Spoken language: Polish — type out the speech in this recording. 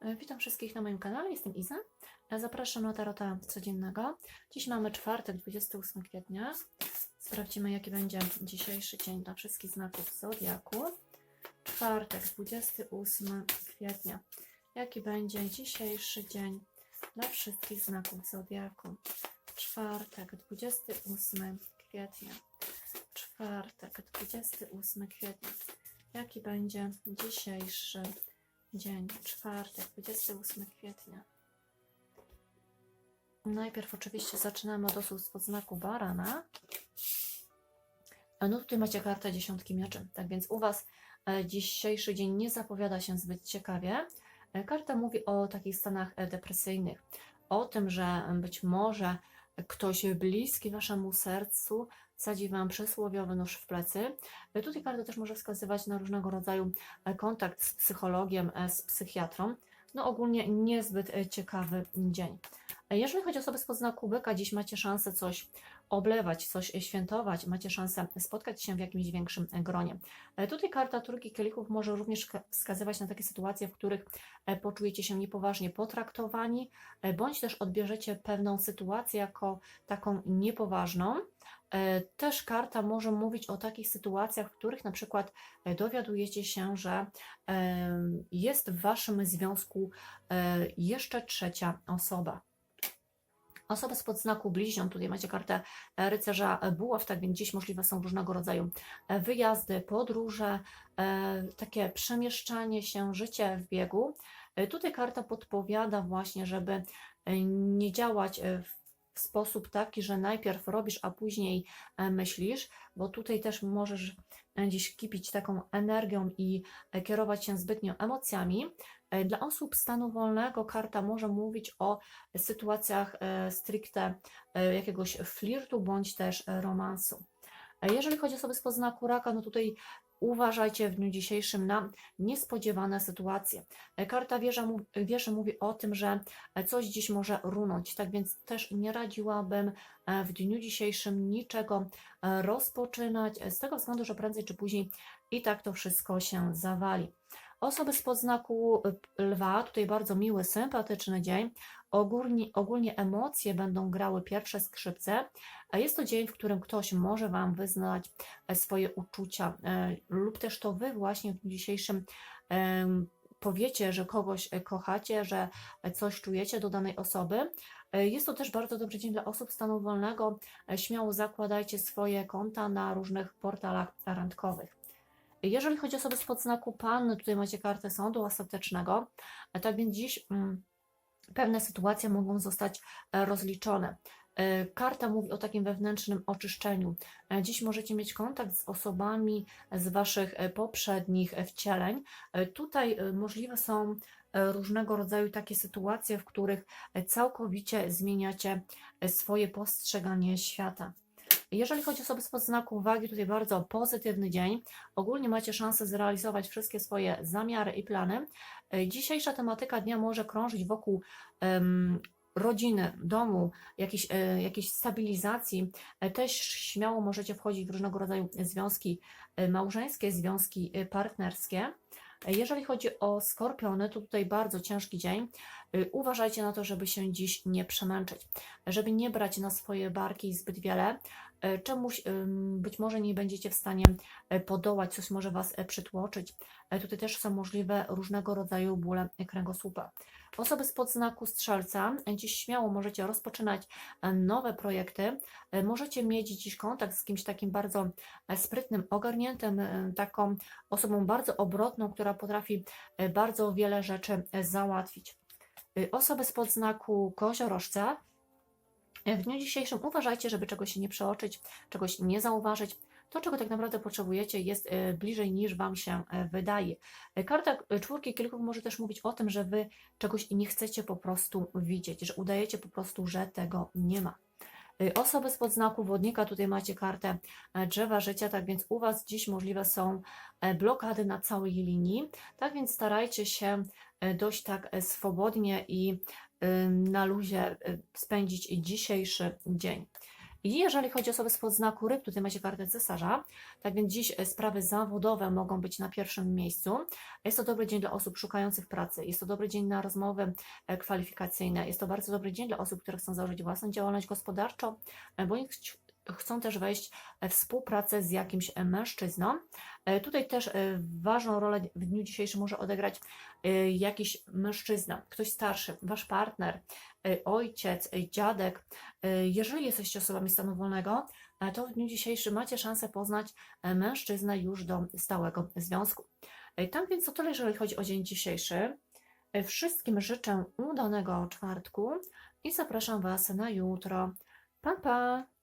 E, Witam wszystkich na moim kanale, jestem Iza. E, Zapraszam na tarota codziennego. Dziś mamy czwartek, 28 kwietnia. Sprawdzimy, jaki będzie dzisiejszy dzień dla wszystkich znaków Zodiaku. Czwartek, 28 kwietnia. Jaki będzie dzisiejszy dzień dla wszystkich znaków Zodiaku. Czwartek, 28 kwietnia. Czwartek, 28 kwietnia. Jaki będzie dzisiejszy dzień? Czwartek, 28 kwietnia. Najpierw oczywiście zaczynamy od osób spod znaku barana. No tutaj macie kartę dziesiątki mieczy. Tak więc u Was e, dzisiejszy dzień nie zapowiada się zbyt ciekawie. E, Karta mówi o takich stanach e, depresyjnych. O tym, że być może ktoś bliski Waszemu sercu sadzi Wam przysłowiowy nóż w plecy. E, Tutaj karta też może wskazywać na różnego rodzaju e, kontakt z psychologiem, e, z psychiatrą. No ogólnie niezbyt ciekawy dzień. Jeżeli chodzi o osoby spod znaku byka, dziś macie szansę coś oblewać, coś świętować, macie szansę spotkać się w jakimś większym gronie. Tutaj karta trójki kielichów może również wska- wskazywać na takie sytuacje, w których poczujecie się niepoważnie potraktowani, bądź też odbierzecie pewną sytuację jako taką niepoważną. E, Też karta może mówić o takich sytuacjach, w których na przykład e, dowiadujecie się, że e, jest w waszym związku jeszcze trzecia osoba. Osoba spod znaku bliźnią, tutaj macie kartę rycerza buław, tak więc dziś możliwe są różnego rodzaju wyjazdy, podróże, takie przemieszczanie się, życie w biegu. Tutaj karta podpowiada właśnie, żeby nie działać sposób taki, że najpierw robisz, a później e, myślisz, bo tutaj też możesz e, gdzieś kipić taką energią i e, kierować się zbytnio emocjami. Dla osób stanu wolnego karta może mówić o sytuacjach stricte jakiegoś flirtu bądź też romansu. Jeżeli chodzi o osoby z poznaku raka, no tutaj uważajcie w dniu dzisiejszym na niespodziewane sytuacje. Karta wieża, wieży mówi o tym, że coś dziś może runąć, tak więc też nie radziłabym e, w dniu dzisiejszym niczego e, rozpoczynać, z tego względu, że prędzej czy później i tak to wszystko się zawali. Osoby z podznaku lwa, tutaj bardzo miły, sympatyczny dzień. Ogólnie, ogólnie emocje będą grały pierwsze skrzypce. Jest to dzień, w którym ktoś może Wam wyznać e, swoje uczucia, e, lub też to Wy właśnie w dzisiejszym em, powiecie, że kogoś e, kochacie, że e, coś czujecie do danej osoby. E, Jest to też bardzo dobry dzień dla osób stanu wolnego. E, Śmiało zakładajcie swoje konta na różnych portalach randkowych. Jeżeli chodzi o osoby spod znaku Panny, tutaj macie kartę sądu ostatecznego, tak więc dziś mm, pewne sytuacje mogą zostać e, rozliczone. E, Karta mówi o takim wewnętrznym oczyszczeniu. E, Dziś możecie mieć kontakt z osobami z Waszych poprzednich wcieleń. Tutaj możliwe są różnego rodzaju takie sytuacje, w których całkowicie zmieniacie swoje postrzeganie świata. Jeżeli chodzi o osoby spod znaku uwagi, tutaj bardzo pozytywny dzień. Ogólnie macie szansę zrealizować wszystkie swoje zamiary i plany. E, Dzisiejsza tematyka dnia może krążyć wokół em, rodziny, domu, jakiejś, e, jakiejś stabilizacji. E, Też śmiało możecie wchodzić w różnego rodzaju związki małżeńskie, związki partnerskie. Jeżeli chodzi o skorpiony, to tutaj bardzo ciężki dzień. Uważajcie na to, żeby się dziś nie przemęczyć, żeby nie brać na swoje barki zbyt wiele. E, Czemuś być może nie będziecie w stanie e, podołać, coś może Was e, przytłoczyć. Tutaj też są możliwe różnego rodzaju bóle kręgosłupa. Osoby spod znaku strzelca, dziś śmiało możecie rozpoczynać nowe projekty. Możecie mieć dziś kontakt z kimś takim bardzo sprytnym, ogarniętym, taką osobą bardzo obrotną, która potrafi bardzo wiele rzeczy załatwić. Osoby spod znaku koziorożca, w dniu dzisiejszym uważajcie, żeby czegoś się nie przeoczyć, czegoś nie zauważyć. To, czego tak naprawdę potrzebujecie, jest e, bliżej niż Wam się e, wydaje. E, Karta e, czwórki kilków może też mówić o tym, że Wy czegoś nie chcecie po prostu widzieć, że udajecie po prostu, że tego nie ma. E, Osoby spod znaku wodnika, tutaj macie kartę e, drzewa życia, tak więc u Was dziś możliwe są e, blokady na całej linii, tak więc starajcie się e, dość tak e, swobodnie i na luzie y, spędzić dzisiejszy dzień. I jeżeli chodzi o osoby spod znaku ryb, tutaj macie kartę cesarza, tak więc dziś e, sprawy zawodowe mogą być na pierwszym miejscu. Jest to dobry dzień dla osób szukających pracy, jest to dobry dzień na rozmowy e, kwalifikacyjne, jest to bardzo dobry dzień dla osób, które chcą założyć własną działalność gospodarczą, bądź chcą też wejść w współpracę z jakimś e, mężczyzną. E, Tutaj też e, ważną rolę w dniu dzisiejszym może odegrać jakiś mężczyzna, ktoś starszy, wasz partner, ojciec, dziadek. Jeżeli jesteście osobami stanu wolnego, to w dniu dzisiejszym macie szansę poznać mężczyznę już do stałego związku. Tak więc to tyle, jeżeli chodzi o dzień dzisiejszy. Wszystkim życzę udanego czwartku i zapraszam Was na jutro. Pa, pa!